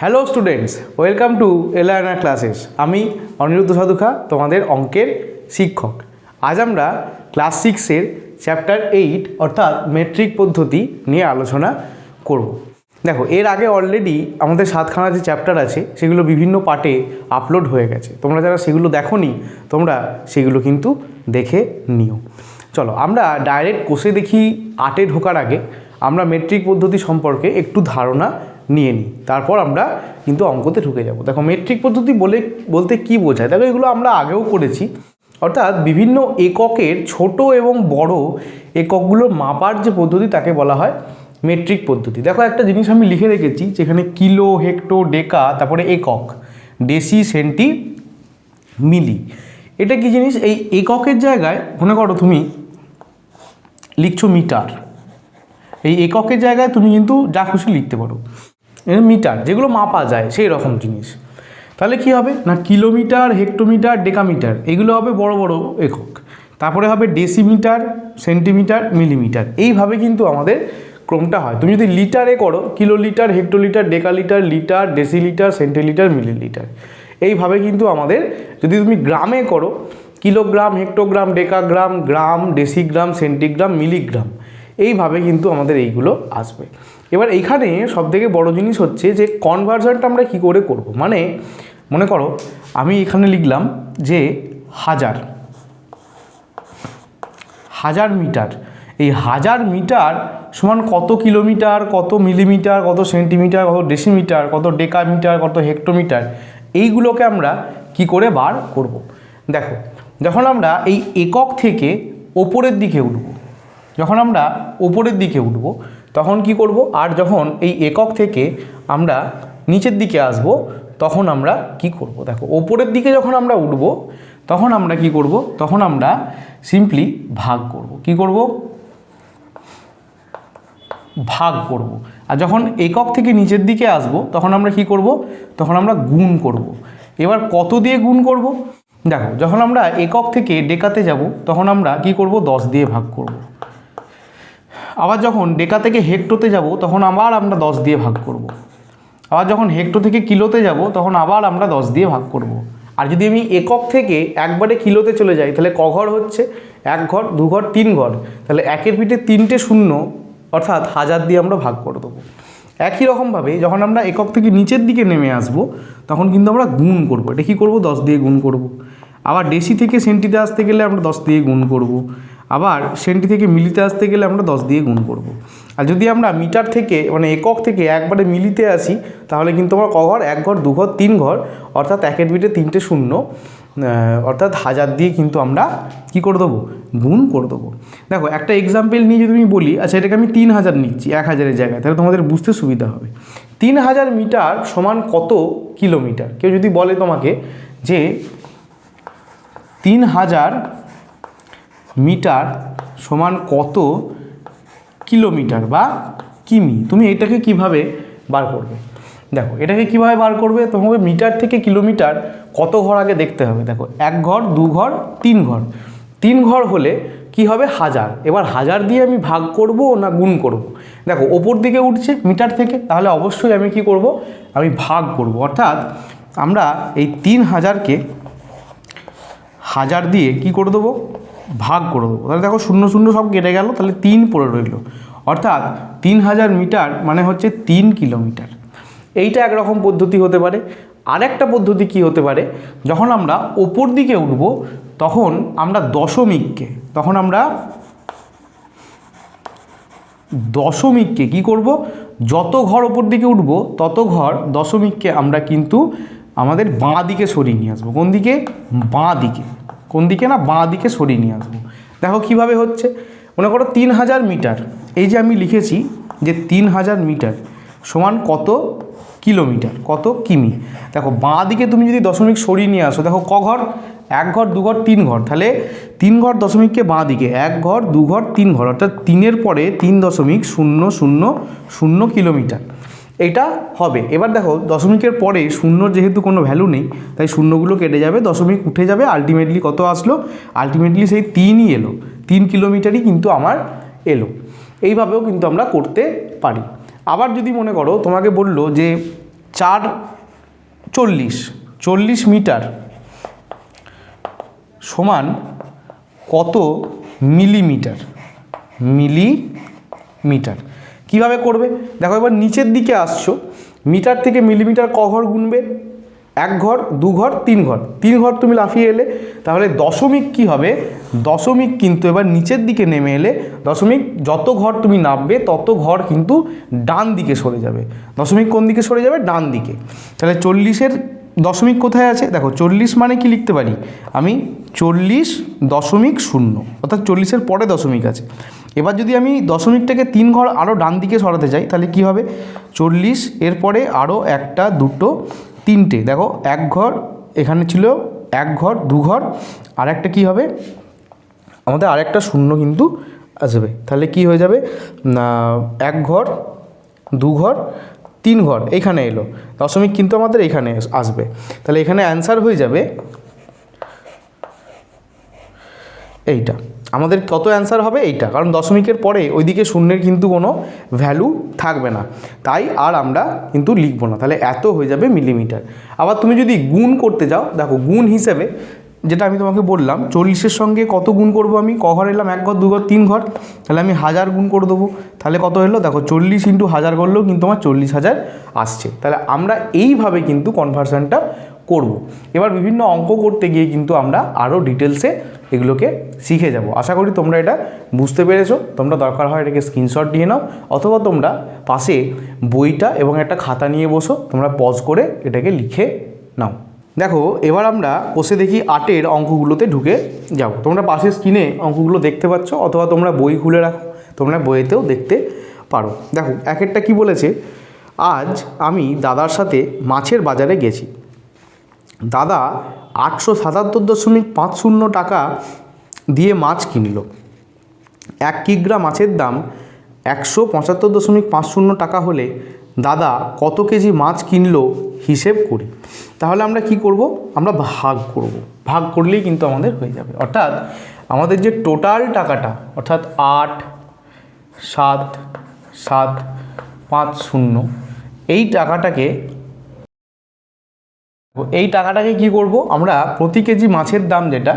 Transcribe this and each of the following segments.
Hello students welcome to Elaina classes আমি অনিরুদ্ধ সাধুখা, তোমাদের অঙ্কের শিক্ষক। আজ আমরা ক্লাস সিক্সের চ্যাপ্টার এইট অর্থাৎ মেট্রিক পদ্ধতি নিয়ে আলোচনা করব। দেখো, এর আগে অলরেডি আমাদের সাতখানা যে চ্যাপ্টার আছে, সেগুলো বিভিন্ন পার্টে আপলোড হয়ে গেছে। তোমরা যারা সেগুলো দেখোনি, তোমরা সেগুলো কিন্তু দেখে নিও। চলো, আমরা ডাইরেক্ট কোষে দেখি আটে ঢোকার আগে, আমরা মেট্রিক পদ্ধতি সম্পর্কে একটু ধারণা নিয়ে নিই। তারপর আমরা কিন্তু অঙ্কতে ঢুকে যাব। দেখো মেট্রিক পদ্ধতি বলে, বলতে কি বোঝায়? দেখো, এগুলো আমরা আগেও করেছি। অর্থাৎ বিভিন্ন এককের ছোট এবং বড় এককগুলো মাপার যে পদ্ধতি, তাকে বলা হয় মেট্রিক পদ্ধতি। দেখো, একটা জিনিস আমি লিখে রেখেছি, যেখানে কিলো, হেক্টো, ডেকা, তারপরে একক, ডেসি, সেন্টি, মিলি। এটা কি জিনিস? এই এককের জায়গায়, মনে করো তুমি লিখছো মিটার। এই এককের জায়গায় তুমি কিন্তু যা খুশি লিখতে পারো। মিটার, যেগুলো মাপা যায়, সেই রকম জিনিস। তাহলে কি হবে? না, কিলোমিটার, হেক্টোমিটার, ডেকামিটার, এগুলো হবে বড় বড় একক। তারপরে হবে ডেসিমিটার, সেন্টিমিটার, মিলিমিটার। এইভাবে কিন্তু আমাদের ক্রমটা হয়। তুমি যদি লিটারে করো, kilolitre, hectolitre, decalitre, litre, decilitre, centilitre, millilitre. এইভাবে কিন্তু আমাদের যদি তুমি গ্রামে করো, kilogram, hectogram, decagram, gram, decigram, centigram, milligram, এইভাবে কিন্তু আমাদের এইগুলো আসবে। এবার এইখানে সবথেকে বড় জিনিস হচ্ছে যে কনভার্সনটা আমরা কি করে করব? মানে মনে করো, আমি এখানে লিখলাম যে হাজার। হাজার মিটার। এই হাজার মিটার সমান কত কিলোমিটার, কত মিলিমিটার, কত সেন্টিমিটার, কত ডেসিমিটার, কত ডেকামিটার, কত হেক্টোমিটার, এইগুলোকে আমরা কি করে বার করব? দেখো, যখন আমরা এই একক থেকে ওপরের দিকে উঠব, যখন আমরা ওপরের দিকে উঠব তখন কি করব? আর যখন এই একক থেকে আমরা নিচের দিকে আসব, তখন আমরা কি করব? দেখো, ওপরের দিকে যখন আমরা উঠব, তখন আমরা কি করব? তখন আমরা সিম্পলি ভাগ করব। কি করব? ভাগ করব। আর যখন একক থেকে নিচের দিকে আসব, তখন আমরা কি করব? তখন আমরা গুণ করব। এবার কত দিয়ে গুণ করব? দেখো, যখন আমরা একক থেকে ডেকাতে যাব, তখন আমরা কি করব? দশ দিয়ে ভাগ করব। আবার যখন ডেকা থেকে হেক্টোতে যাব, তখন আবার আমরা দশ দিয়ে ভাগ করব। আবার যখন হেক্টো থেকে কিলোতে যাব, তখন আবার আমরা দশ দিয়ে ভাগ করব। আর যদি আমি একক থেকে একবারে কিলোতে চলে যাই, তাহলে ক ঘর হচ্ছে? এক ঘর, দু ঘর, তিন ঘর। তাহলে একের পিঠে তিনটে শূন্য, অর্থাৎ হাজার দিয়ে আমরা ভাগ করে দেবো। একই রকমভাবে যখন আমরা একক থেকে নিচের দিকে নেমে আসব, তখন কিন্তু আমরা গুণ করব। এটা কী করব? দশ দিয়ে গুণ করব। আবার ডেসি থেকে সেন্টিতে আসতে গেলে আমরা দশ দিয়ে গুণ করব। আবার সেন্টি থেকে মিলিতে আসতে গেলে আমরা দশ দিয়ে গুণ করব। আর যদি আমরা মিটার থেকে মানে একক থেকে একবারে মিলিতে আসি, তাহলে কিন্তু আমরা ক ঘর? এক ঘর, দু ঘর, তিন ঘর, অর্থাৎ একের বিটে তিনটে শূন্য অর্থাৎ হাজার দিয়ে কিন্তু আমরা কি করে দেবো? গুণ করে দেবো। দেখো, একটা এক্সাম্পল নিয়ে যদি আমি বলি আচ্ছা এটাকে আমি তিন হাজার নিচ্ছি, এক হাজারের জায়গায়, তাহলে তোমাদের বুঝতে সুবিধা হবে। তিন হাজার মিটার সমান কত কিলোমিটার? কেউ যদি বলে তোমাকে যে তিন হাজার মিটার সমান কত কিলোমিটার বা কিমি? তুমি এটাকে কীভাবে বার করবে? দেখো, এটাকে কীভাবে বার করবে? তোমাকে মিটার থেকে কিলোমিটার কত ঘর আগে দেখতে হবে। দেখো, এক ঘর, দু ঘর, তিন ঘর। তিন ঘর হলে কি হবে? হাজার। এবার হাজার দিয়ে আমি ভাগ করব না গুণ করব? দেখো, ওপর দিকে উঠছে মিটার থেকে, তাহলে অবশ্যই আমি কি করব? আমি ভাগ করব। অর্থাৎ আমরা এই তিন হাজারকে হাজার দিয়ে কি করে দেবো? ভাগ করে দেবো। তাহলে দেখো শূন্য শূন্য সব কেটে গেল, তাহলে তিন পড়ে রইল। অর্থাৎ তিন হাজার মিটার মানে হচ্ছে তিন কিলোমিটার। এইটা একরকম পদ্ধতি হতে পারে। আরেকটা পদ্ধতি কি হতে পারে? যখন আমরা ওপর দিকে উঠব, তখন আমরা দশমিককে, তখন আমরা দশমিককে কি করব? যত ঘর ওপর দিকে উঠব, তত ঘর দশমিককে আমরা কিন্তু আমাদের বাঁ দিকে সরিয়ে নিয়ে আসব। কোন দিকে? বাঁ দিকে। কোন দিকে না বাঁ দিকে সরিয়ে নিয়ে আসব। দেখো কীভাবে হচ্ছে। মনে করো তিন হাজার মিটার। এই যে আমি লিখেছি যে তিন হাজার মিটার সমান কত কিলোমিটার, কত কিমি। দেখো বাঁ দিকে তুমি যদি দশমিক সরিয়ে নিয়ে আসো, দেখো ক ঘর? এক ঘর, দু ঘর, তিন ঘর। তাহলে তিন ঘর দশমিককে বাঁ দিকে? এক ঘর, দু ঘর, তিন ঘর। অর্থাৎ তিনের পরে তিন দশমিক শূন্য শূন্য শূন্য কিলোমিটার। এটা হবে। এবার দেখো, দশমিকের পরে শূন্যর যেহেতু কোনো ভ্যালু নেই, তাই শূন্যগুলো কেটে যাবে, দশমিক উঠে যাবে আলটিমেটলি কত আসলো? আলটিমেটলি সেই তিনই এলো। তিন কিলোমিটারই কিন্তু আমার এলো। এইভাবেও কিন্তু আমরা করতে পারি। আবার যদি মনে করো, তোমাকে বলল যে চার চল্লিশ চল্লিশ মিটার সমান কত মিলিমিটার? মিলিমিটার। কীভাবে করবে? দেখো, এবার নিচের দিকে আসছো। মিটার থেকে মিলিমিটার ক ঘর গুনবে? এক ঘর, দু ঘর, তিন ঘর। তিন ঘর তুমি লাফিয়ে এলে, তাহলে দশমিক কি হবে? দশমিক কিন্তু এবার নিচের দিকে নেমে এলে, দশমিক যত ঘর তুমি নামবে, তত ঘর কিন্তু ডান দিকে সরে যাবে। দশমিক কোন দিকে সরে যাবে? ডান দিকে। তাহলে চল্লিশের দশমিক কোথায় আছে? দেখো, চল্লিশ মানে কি লিখতে পারি? আমি চল্লিশ দশমিক শূন্য, অর্থাৎ চল্লিশের পরে দশমিক আছে। এবার যদি আমি দশমিকটাকে তিন ঘর আরও ডান দিকে সরাতে চাই তাহলে কি হবে? চল্লিশ, এরপরে আরও একটা, দুটো, তিনটে। দেখো, এক ঘর, এখানে ছিল এক ঘর, দু ঘর আর একটা কী হবে? আমাদের আরেকটা শূন্য কিন্তু আসবে। তাহলে কি হয়ে যাবে? এক ঘর, দু ঘর, তিন ঘর, এখানে এলো। দশমিক কিন্তু আমাদের এখানে আসবে। তাহলে এখানে অ্যান্সার হয়ে যাবে এইটা। আমাদের কত অ্যান্সার হবে এইটা? কারণ দশমিকের পরে ওইদিকে শূন্যের কিন্তু কোনো ভ্যালু থাকবে না। তাই আর আমরা কিন্তু লিখব না। তাহলে এত হয়ে যাবে মিলিমিটার। আবার তুমি যদি গুণ করতে যাও, দেখো গুণ হিসেবে যেটা আমি তোমাকে বললাম, চল্লিশের সঙ্গে কত গুণ করব আমি? ক ঘর এলাম, এক ঘর, দু ঘর, তিন ঘর, তাহলে আমি হাজার গুণ করে দেবো। তাহলে কত এলো দেখো চল্লিশ ইন্টু হাজার করলেও কিন্তু আমার চল্লিশ হাজার আসছে। তাহলে আমরা এইভাবে কিন্তু কনভার্সানটা করব। এবার বিভিন্ন অঙ্ক করতে গিয়ে কিন্তু আমরা আরও ডিটেলসে এগুলোকে শিখে যাব। আশা করি তোমরা এটা বুঝতে পেরেছ। তোমরা দরকার হয় এটাকে স্ক্রিনশট নিয়ে নাও অথবা তোমরা পাশে বইটা এবং একটা খাতা নিয়ে বসো। তোমরা পজ করে এটাকে লিখে নাও। দেখো, এবার আমরা বসে দেখি আটের অঙ্কগুলোতে ঢুকে যাব। তোমরা পাশে স্ক্রিনে অঙ্কগুলো দেখতে পাচ্ছ অথবা তোমরা বই খুলে রাখো। তোমরা বইয়েতেও দেখতে পারো। দেখো, এক একটা কী বলেছে? আজ আমি দাদার সাথে মাছের বাজারে গেছি। দাদা আটশো সাতাত্তর দশমিক পাঁচ শূন্য টাকা দিয়ে মাছ কিনল। এক কিগ্রা মাছের দাম একশো পঁচাত্তর দশমিক পাঁচ শূন্য টাকা হলে দাদা কত কেজি মাছ কিনলো হিসেব করি। তাহলে আমরা কি করব? আমরা ভাগ করব। ভাগ করলেই কিন্তু আমাদের হয়ে যাবে। অর্থাৎ আমাদের যে টোটাল টাকাটা, অর্থাৎ আট, সাত সাত, পাঁচ, শূন্য, এই টাকাটাকে এই টাকাটাকে কি করব? আমরা প্রতি কেজি মাছের দাম যেটা,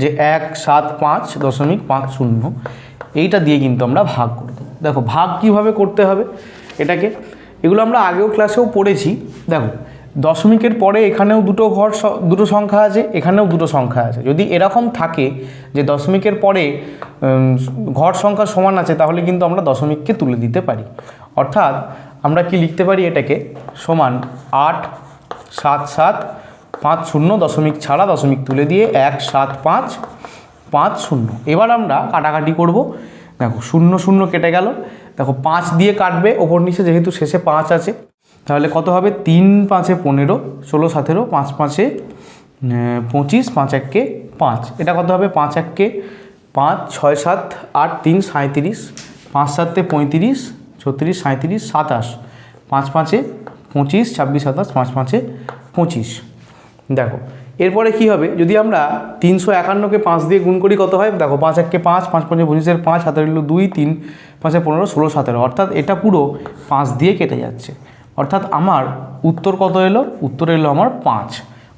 যে এক, সাত, পাঁচ দশমিক পাঁচ শূন্য, এইটা দিয়ে কিন্তু আমরা ভাগ করে দেবো। দেখো, ভাগ কীভাবে করতে হবে এটাকে? এগুলো আমরা আগেও ক্লাসেও পড়েছি। দেখো, দশমিকের পরে এখানেও দুটো ঘর দুটো সংখ্যা আছে, এখানেও দুটো সংখ্যা আছে। যদি এরকম থাকে যে দশমিকের পরে ঘর সংখ্যা সমান আছে, তাহলে কিন্তু আমরা দশমিককে তুলে দিতে পারি। অর্থাৎ আমরা কি লিখতে পারি এটাকে? সমান আট সাত সাত পাঁচ শূন্য দশমিক ছাড়া দশমিক তুলে দিয়ে এক সাত পাঁচ পাঁচ শূন্য। এবার আমরা কাটাকাটি করব। দেখো, শূন্য শূন্য কেটে গেল। দেখো, পাঁচ দিয়ে কাটবে। ওপর নিচে যেহেতু শেষে পাঁচ আছে, তাহলে কত হবে? তিন পাঁচে পনেরো, ষোলো সতেরো, পাঁচ পাঁচে পঁচিশ, পাঁচ এককে পাঁচ। এটা কত হবে? পাঁচ এককে পাঁচ, ছয় সাত আট তিন সাঁত্রিশ পাঁচ সাতে পঁয়ত্রিশ, ছত্রিশ সাঁত্রিশ সাতাশ। পাঁচ পাঁচে পঁচিশ, ছাব্বিশ, সাতাশ, পাঁচ, পাঁচে পঁচিশ। দেখো, এরপরে কি হবে? যদি আমরা তিনশো একান্নকে পাঁচ দিয়ে গুণ করি, কত হয়? দেখো, পাঁচ এককে পাঁচ পাঁচ পাঁচে পঁচিশের পাঁচ হাতের হলো দুই, তিন, পাঁচে পনেরো, ষোলো, সতেরো। অর্থাৎ এটা পুরো পাঁচ দিয়ে কেটে যাচ্ছে। অর্থাৎ আমার উত্তর কত এলো? উত্তর এলো আমার পাঁচ।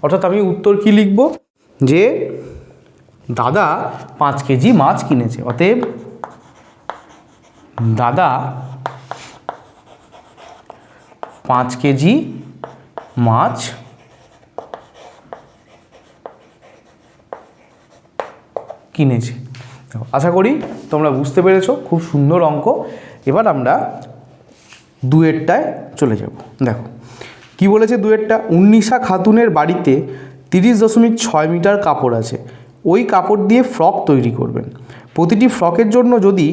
অর্থাৎ আমি উত্তর কি লিখব? যে দাদা পাঁচ কেজি মাছ কিনেছে। অতএব দাদা পাঁচ কেজি মাছ। কিনেছে। আশা করি তোমরা বুঝতে পেরেছ, খুব সুন্দর অঙ্ক। এবার আমরা দুয়েরটায় চলে যাব। দেখো, কি বলেছে দুয়েরটা? উন্নিশা খাতুনের বাড়িতে তিরিশ দশমিক ছয় মিটার কাপড় আছে। ওই কাপড় দিয়ে ফ্রক তৈরি করবেন। প্রতিটি ফ্রকের জন্য যদি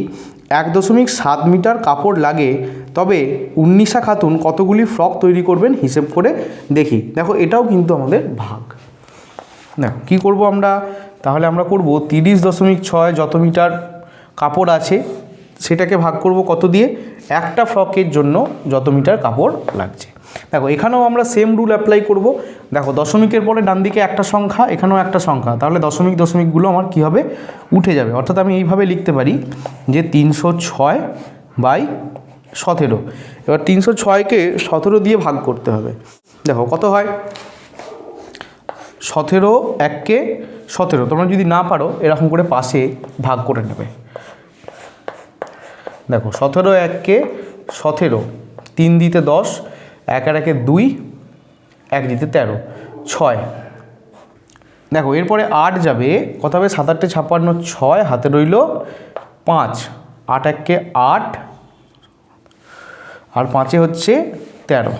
এক দশমিক সাত মিটার কাপড় লাগে তবে উন্নিশা খাতুন কতগুলি ফ্রক তৈরি করবেন হিসেব করে দেখি। দেখো, এটাও কিন্তু আমাদের ভাগ। দেখো, কী করব আমরা? তাহলে আমরা করব তিরিশ দশমিক ছয় যত মিটার কাপড় আছে, সেটাকে ভাগ করব কত দিয়ে? একটা ফ্রকের জন্য যত মিটার কাপড় লাগছে। দেখো, এখানেও আমরা সেম রুল অ্যাপ্লাই করব। দেখো, দশমিকের পরে ডান দিকে একটা সংখ্যা, এখানেও একটা সংখ্যা। তাহলে দশমিক, দশমিকগুলো আমার কী হবে? উঠে যাবে। অর্থাৎ আমি এইভাবে লিখতে পারি যে তিনশো ছয় বাই সতেরো। এবার তিনশো ছয়কে সতেরো দিয়ে ভাগ করতে হবে। দেখো কত হয়? সতেরো এককে সতেরো। তোমরা যদি না পারো, এরকম করে পাশে ভাগ করে নেবে। দেখো, সতেরো এককে সতেরো, তিন দিতে দশ, এক আর একে দুই, এক দিতে তেরো, ছয়। দেখো, এরপরে আট যাবে, কত হবে? সাত আটটে ছাপ্পান্ন, ছয়, হাতে রইল পাঁচ। আট এককে আট আর পাঁচে হচ্ছে তেরো।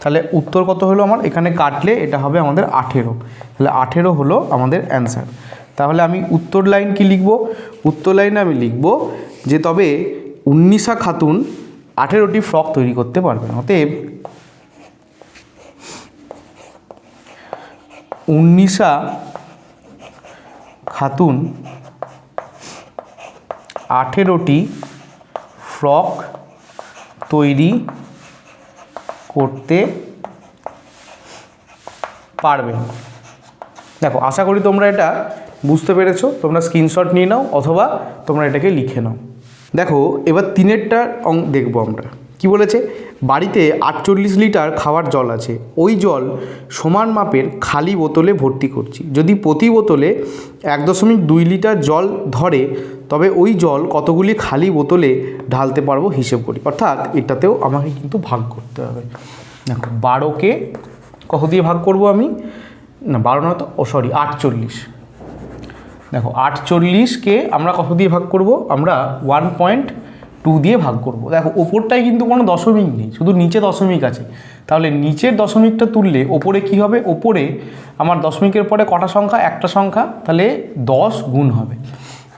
তাহলে উত্তর কত হলো আমার? এখানে কাটলে এটা হবে আমাদের আঠেরো। তাহলে আঠেরো হলো আমাদের অ্যান্সার তাহলে আমি উত্তর লাইন কি লিখব? উত্তর লাইনে আমি লিখব যে তবে উন্নিশা খাতুন আঠেরোটি ফ্রক তৈরি করতে পারবেন। অতএব উন্নিশা খাতুন আঠেরোটি ফ্রক তৈরি করতে পারবে। দেখো, আশা করি তোমরা এটা বুঝতে পেরেছ। তোমরা স্ক্রিনশট নিয়ে নাও অথবা তোমরা এটাকে লিখে নাও। দেখো, এবার তিনেরটা অং দেখব আমরা। কি বলেছে? বাড়িতে আটচল্লিশ লিটার খাওয়ার জল আছে। ওই জল সমান মাপের খালি বোতলে ভর্তি করছি। যদি প্রতি বোতলে এক দশমিক দুই লিটার জল ধরে, তবে ওই জল কতগুলি খালি বোতলে ঢালতে পারব হিসেব করি। অর্থাৎ এটাতেও আমাকে কিন্তু ভাগ করতে হবে। দেখো, বারোকে কত দিয়ে ভাগ করব আমি? না, বারো না তো? ও সরি আটচল্লিশ। দেখো, আটচল্লিশকে আমরা কত দিয়ে ভাগ করব? আমরা ওয়ান পয়েন্ট টু দিয়ে ভাগ করব। দেখো, ওপরটায় কিন্তু কোনো দশমিক নেই, শুধু নিচে দশমিক আছে। তাহলে নিচের দশমিকটা তুললে ওপরে কি হবে? ওপরে আমার দশমিকের পরে কটা সংখ্যা? একটা সংখ্যা। তাহলে দশ গুণ হবে।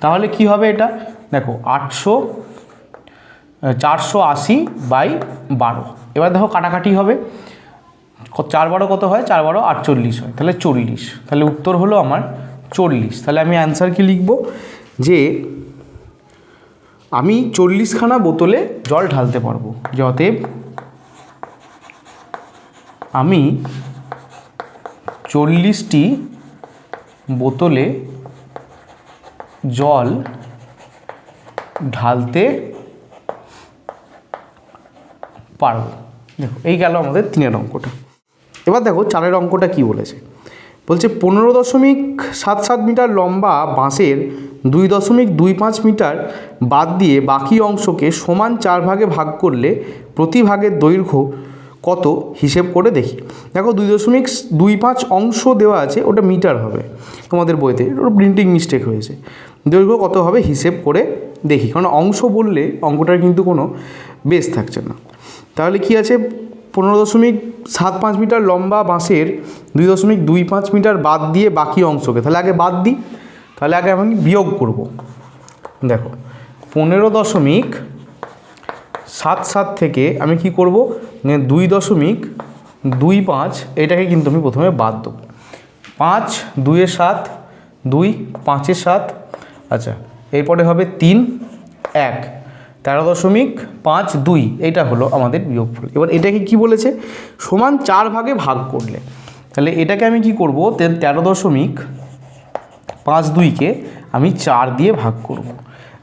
তাহলে কি হবে এটা? দেখো, আটশো চারশো আশি বাই বারো। এবার দেখো কাটাকাটি হবে। চার বারো কত হয়? চার বারো আটচল্লিশ হয়। তাহলে চল্লিশ। তাহলে উত্তর হলো আমার চল্লিশ। তাহলে আমি অ্যান্সার কি লিখব? যে আমি চল্লিশখানা বোতলে জল ঢালতে পারব। অতএব আমি চল্লিশটি বোতলে জল ঢালতে পারব। দেখো, এই গেল আমাদের তিনের অঙ্কটা। এবার দেখো চারের অঙ্কটা কি বলেছে। বলছে পনেরো দশমিক সাত সাত মিটার লম্বা বাঁশের দুই দশমিক দুই পাঁচ মিটার বাদ দিয়ে বাকি অংশকে সমান চার ভাগে ভাগ করলে প্রতি ভাগের দৈর্ঘ্য কত হিসেব করে দেখি। দেখো দুই দশমিক দুই পাঁচ অংশ দেওয়া আছে, ওটা মিটার হবে তোমাদের বইতে, ওটা প্রিন্টিং মিস্টেক হয়েছে। দৈর্ঘ্য কত হবে হিসেব করে দেখি, কারণ অংশ বললে অঙ্কটার কিন্তু কোনো বেস থাকছে না। তাহলে কি আছে? পনেরো দশমিক সাত পাঁচ মিটার লম্বা বাঁশের দুই দশমিক দুই পাঁচ মিটার বাদ দিয়ে বাকি অংশকে তাহলে আগে বাদ দিই, তাহলে আগে আমি বিয়োগ করব। দেখো, পনেরো দশমিক সাত সাত থেকে আমি কি করব? মানে দুই দশমিক দুই পাঁচ, এটাকে কিন্তু আমি প্রথমে বাদ দেবো। পাঁচ দুইয়ে সাত, দুই পাঁচে সাত আচ্ছা এরপরে হবে তিন, এক। তেরো দশমিক পাঁচ দুই এটা হলো আমাদের বিয়োগফল। এবার এটাকে কি বলেছে? সমান চার ভাগে ভাগ করলে। তাহলে এটাকে আমি কি করব? তেরো দশমিক পাঁচ দুইকে আমি চার দিয়ে ভাগ করব।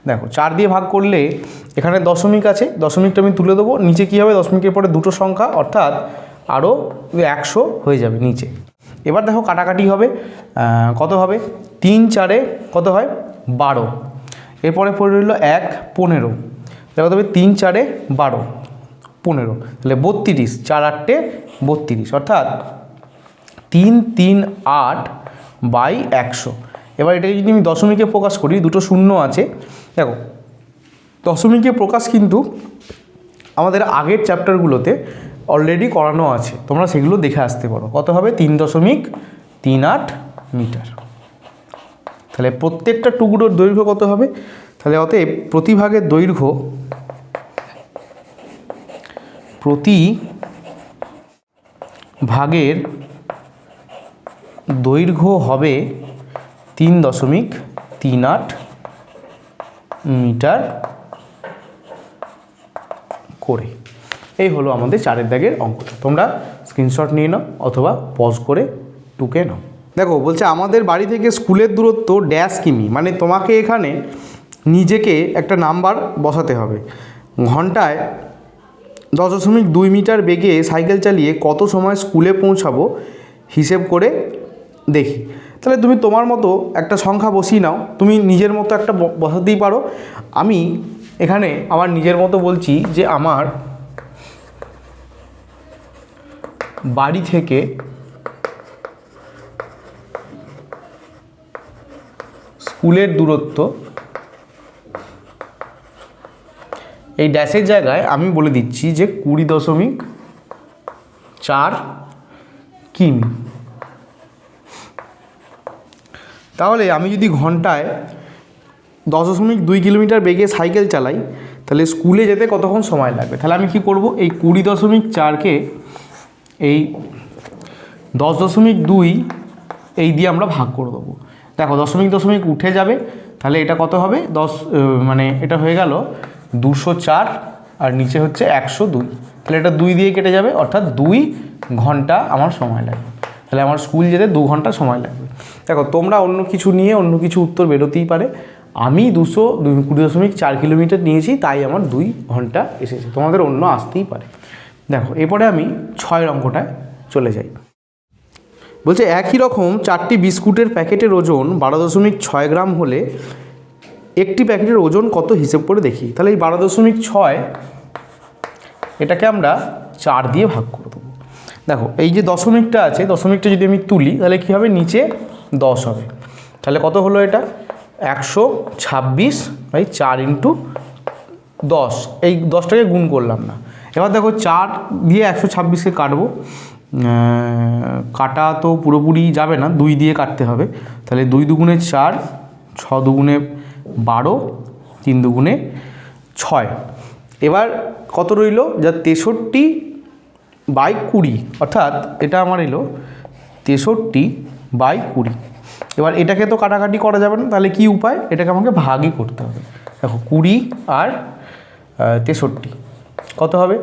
দেখো, চার দিয়ে ভাগ করলে এখানে দশমিক আছে, দশমিকটা আমি তুলে দেবো। নিচে কী হবে? দশমিকের পরে দুটো সংখ্যা, অর্থাৎ আরও একশো হয়ে যাবে নিচে। এবার দেখো কাটাকাটি হবে কত হবে? তিন চারে কত হয়? বারো। এরপরে পড়ে রইল এক, পনেরো। দেখো তবে তিন চারে বারো, পনেরো, তাহলে বত্রিশ, চার আটটে বত্রিশ, অর্থাৎ তিন তিন আট বাই একশো। এবার এটাকে যদি আমি দশমিকে প্রকাশ করি, দুটো শূন্য আছে, দেখো, দশমিকে প্রকাশ কিন্তু আমাদের আগের চ্যাপ্টারগুলোতে অলরেডি করানো আছে, তোমরা সেগুলো দেখে আসতে পারো। কত হবে? তিন দশমিক তিন আট মিটার। তাহলে প্রত্যেকটা টুকরোর দৈর্ঘ্য কত হবে? তাহলে অতএব প্রতিভাগের দৈর্ঘ্য প্রতি ভাগের দৈর্ঘ্য হবে তিন দশমিক তিন আট মিটার করে। এই হলো আমাদের চারের দাগের অঙ্কটা। তোমরা স্ক্রিনশট নিয়ে নাও অথবা পজ করে টুকে নাও। দেখো, বলছে আমাদের বাড়ি থেকে স্কুলের দূরত্ব ড্যাশ কিমি। মানে তোমাকে এখানে নিজেকে একটা নাম্বার বসাতে হবে। ঘন্টায় দশ দশমিক দুই মিটার বেগে সাইকেল চালিয়ে কত সময় স্কুলে পৌঁছাবো হিসেব করে দেখি। তাহলে তুমি তোমার মতো একটা সংখ্যা বসিয়ে নাও। তুমি নিজের মতো একটা বসাতেই পারো। আমি এখানে আমার নিজের মতো বলছি যে আমার বাড়ি থেকে স্কুলের দূরত্ব এই ড্যাশের জায়গায় আমি বলে দিচ্ছি যে কুড়ি দশমিক চার কিমি। তাহলে আমি যদি ঘন্টায় দশ দশমিক দুই কিলোমিটার বেগে সাইকেল চালাই, তাহলে স্কুলে যেতে কতক্ষণ সময় লাগবে? তাহলে আমি কি করব? এই কুড়ি দশমিক চারকে এই দশ দশমিক দুই এই দিয়ে আমরা ভাগ করে দেবো। দেখো দশমিক দশমিক উঠে যাবে, তাহলে এটা কত হবে? দশ মানে এটা হয়ে গেল দুশো চার আর নিচে হচ্ছে একশো দুই। তাহলে এটা দুই দিয়ে কেটে যাবে, অর্থাৎ দুই ঘণ্টা আমার সময় লাগবে। তাহলে আমার স্কুল যেতে দু ঘণ্টা সময় লাগবে। দেখো, তোমরা অন্য কিছু নিয়ে অন্য কিছু উত্তর বেরোতেই পারে। আমি দুশো কুড়ি দশমিক চার কিলোমিটার নিয়েছি, তাই আমার দুই ঘণ্টা এসেছে। তোমাদের অন্য আসতেই পারে। দেখো, এরপরে আমি ছয় অঙ্কটায় চলে যাই। বলছে, একই রকম চারটি বিস্কুটের প্যাকেটের ওজন বারো দশমিক ছয় গ্রাম হলে একটি প্যাকেটের ওজন কত হিসেব করে দেখি? তাহলে এই বারো দশমিক ছয়, এটাকে আমরা চার দিয়ে ভাগ করে দেবো। দেখো, এই যে দশমিকটা আছে, দশমিকটা যদি আমি তুলি, তাহলে কী হবে? নিচে দশ হবে। তাহলে কত হলো এটা? একশো ছাব্বিশ বাই চার ইন্টু দশ। এই দশটাকে গুণ করলাম না। এবার দেখো, চার দিয়ে একশো ছাব্বিশকে কাটবো। কাটা তো পুরোপুরি যাবে না, দুই দিয়ে কাটতে হবে। তাহলে দুই দুগুণে চার, ছ দুগুণে বারো, তিন দুগুণে ছয়। এবার কত রইল? যা তেষট্টি বাই কুড়ি। অর্থাৎ এটা আমার এলো তেষট্টি বাই কুড়ি। এবার এটাকে তো কাটাকাটি করা যাবে না, তাহলে কি উপায়? এটাকে আমাকে ভাগই করতে হবে। দেখো, কুড়ি আর তেষট্টি। কত হবে?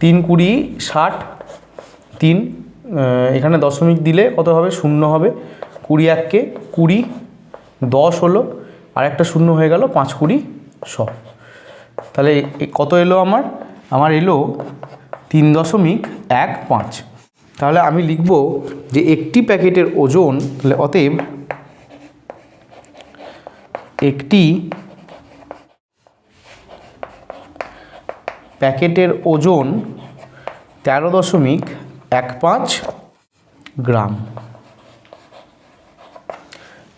তিন কুড়ি ষাট, তিন এখানে দশমিক দিলে কত হবে? শূন্য হবে। কুড়ি এককে কুড়ি, দশ হলো আর একটা শূন্য হয়ে গেল, পাঁচ কুড়ি শ তাহলে কত এলো আমার? আমার এলো তিন দশমিক এক পাঁচ। তাহলে আমি লিখব যে একটি প্যাকেটের ওজন, তাহলে অতএব একটি প্যাকেটের ওজন তেরো দশমিক এক পাঁচ গ্রাম।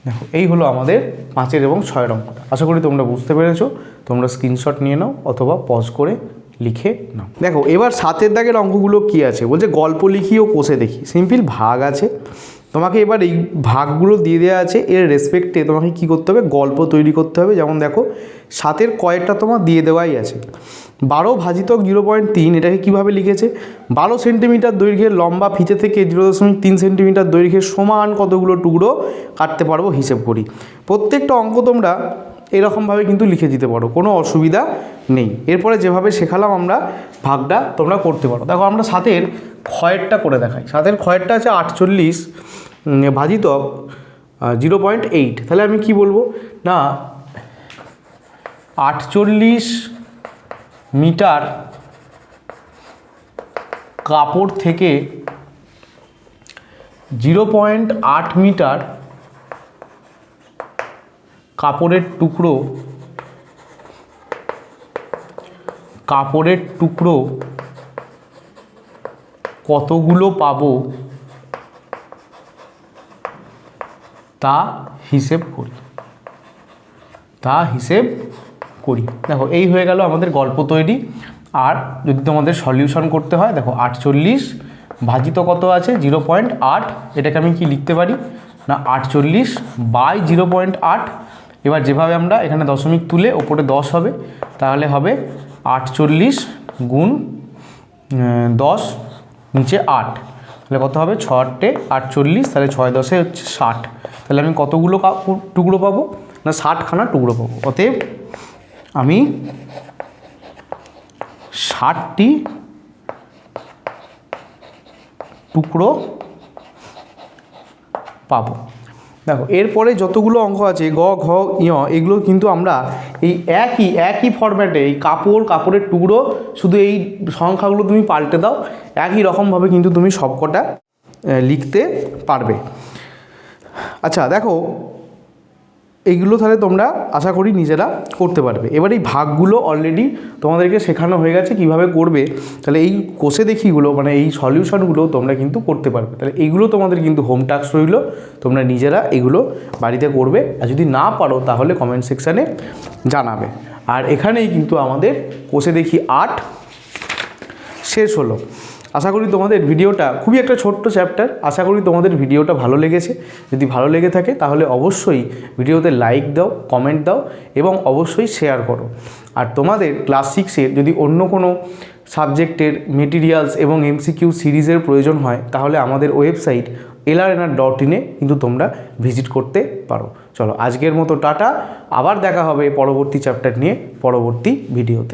দেখো, এই হলো আমাদের পাঁচের এবং ছয়ের অঙ্কটা। আশা করি তোমরা বুঝতে পেরেছ। তোমরা স্ক্রিনশট নিয়ে নাও অথবা পজ করে লিখে নাও। দেখো, এবার সাতের দাগের অঙ্কগুলো কি আছে? বলছে গল্প লিখি ও কোষে দেখি। সিম্পল ভাগ আছে। তোমাকে এবার এই ভাগগুলো দিয়ে দেওয়া আছে। এর রেসপেক্টে তোমাকে কি করতে হবে? গল্প তৈরি করতে হবে। যেমন দেখো, সাতের কয়েকটা তোমার দিয়ে দেওয়াই আছে। বারো ভাজিতক জিরো পয়েন্ট তিন, এটাকে কীভাবে লিখেছে? বারো সেন্টিমিটার দৈর্ঘ্যের লম্বা ফিতে থেকে জিরো দশমিক তিন সেন্টিমিটার দৈর্ঘ্যের সমান কতগুলো টুকরো কাটতে পারব হিসেব করি। প্রত্যেকটা অঙ্ক তোমরা এরকমভাবে কিন্তু লিখে দিতে পারো, কোনো অসুবিধা নেই। এরপরে যেভাবে শেখালাম আমরা, ভাগটা তোমরা করতে পারো। দেখো, আমরা সাতের ক্ষয়েরটা করে দেখাই। সাতের ক্ষয়েরটা আছে আটচল্লিশ ভাজিতক জিরো পয়েন্ট এইট। তাহলে আমি কি বলব? না, আটচল্লিশ মিটার কাপড় থেকে জিরো পয়েন্ট আট মিটার কাপড়ের টুকরো কাপড়ের টুকরো কতগুলো পাবো তা হিসেব করি। তা হিসেব করি। দেখো, এই হয়ে গেল আমাদের গল্প তৈরি। আর যদি তোমাদের সলিউশন করতে হয়, দেখো, আটচল্লিশ ভাজিত কত আছে? জিরো পয়েন্ট আট। এটাকে আমি কি লিখতে পারি? না, আটচল্লিশ বাই জিরো পয়েন্ট আট। এবার যেভাবে আমরা এখানে দশমিক তুলে ওপরে দশ হবে, তাহলে হবে আটচল্লিশ গুণ দশ নিচে আট। তাহলে কত হবে? ছ আটটে আটচল্লিশ, তাহলে ছয় দশে হচ্ছে ষাট। তাহলে আমি কতগুলো টুকরো পাবো? না, ষাটখানা টুকরো পাবো। অতএব আমি ষাটটি টুকরো পাবো। দেখো, এরপরে যতগুলো অঙ্ক আছে, গ, ঘ ইয় এগুলো কিন্তু আমরা এই একই একই ফরম্যাটে এই কাপড়, কাপড়ের টুকরো, শুধু এই সংখ্যাগুলো তুমি পাল্টে দাও, একই রকমভাবে কিন্তু তুমি সবকটা লিখতে পারবে। আচ্ছা দেখো এইগুলো তাহলে তোমরা আশা করি নিজেরা করতে পারবে। এবার এই ভাগগুলো অলরেডি তোমাদেরকে শেখানো হয়ে গেছে কীভাবে করবে। তাহলে এই কোষে দেখিগুলো মানে এই সলিউশনগুলো তোমরা কিন্তু করতে পারবে। তাহলে এইগুলো তোমাদের কিন্তু হোম টাস্ক রইল, তোমরা নিজেরা এগুলো বাড়িতে করবে। আর যদি না পারো, তাহলে কমেন্ট সেকশানে জানাবে। আর এখানেই কিন্তু আমাদের কোষে দেখি আট, শেষ হলো। আশা করি তোমাদের ভিডিওটা খুবই একটা ছোট্ট চ্যাপ্টার আশা করি তোমাদের ভিডিওটা ভালো লেগেছে। যদি ভালো লেগে থাকে তাহলে অবশ্যই ভিডিওতে লাইক দাও কমেন্ট দাও এবং অবশ্যই শেয়ার করো। আর তোমাদের ক্লাস সিক্সের যদি অন্য কোনো সাবজেক্টের মেটেরিয়ালস এবং এমসিকিউ সিরিজের প্রয়োজন হয়, তাহলে আমাদের ওয়েবসাইট এলআরএনআর ডট ইনে কিন্তু তোমরা ভিজিট করতে পারো। চলো, আজকের মতো টাটা। আবার দেখা হবে পরবর্তী চ্যাপ্টার নিয়ে, পরবর্তী ভিডিওতে